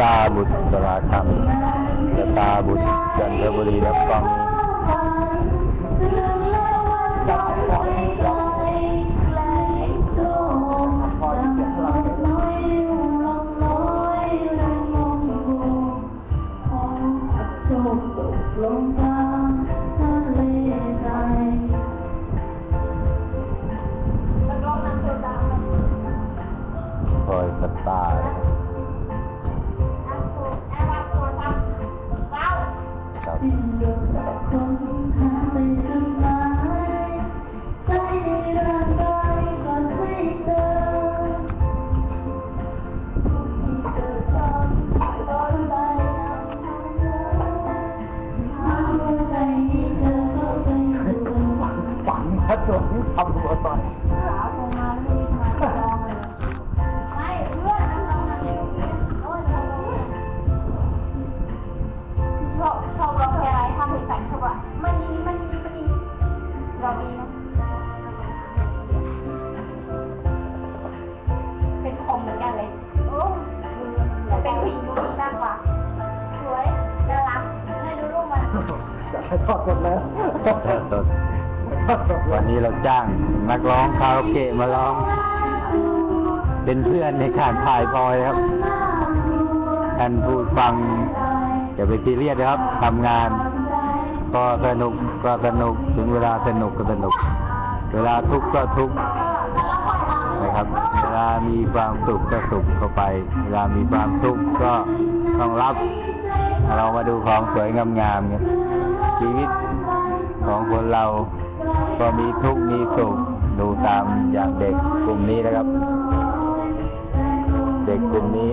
ตาบุตรสราคำสตาบุตรจันทบุรีรับฟังลงกลางทะเลใจคอยสตาร์ ทำหัวตอนหาคงมาไม่มาลองเลยไม่เพื่อนลองมาดูโอ้ยลองดูชอบชอบร้องเพลงอะไรทำเพลงแต่งชอบอะมันนีมันนีมันนีเรามีนะเป็นคมเหมือนกันเลยโอ้แต่เป็นผู้หญิงดูดีมากกว่า สวย น่ารักให้ดูรูปมันจะให้ทอดหมดแล้วแต่ตด วันนี้เราจ้างนักร้องคาราโอเกะมาร้อง เป็นเพื่อนในการถ่ายพลอยครับท่านผู้ฟังอย่าไปซีเรียสนะครับทำงาน ก็สนุกก็สนุกถึงเวลาสนุกก็สนุก เวลาทุกข์ก็ทุกข์นะครับ เวลามีความสุขก็สุขเข้าไป เวลามีความทุกข์ก็ต้องรับ เรามาดูของสวยงามๆเนี่ยชีวิตของคนเรา ก็มีทุกข์มีสุขดูตามอย่างเด็กกลุ่มนี้นะครับ เด็กกลุ่มนี้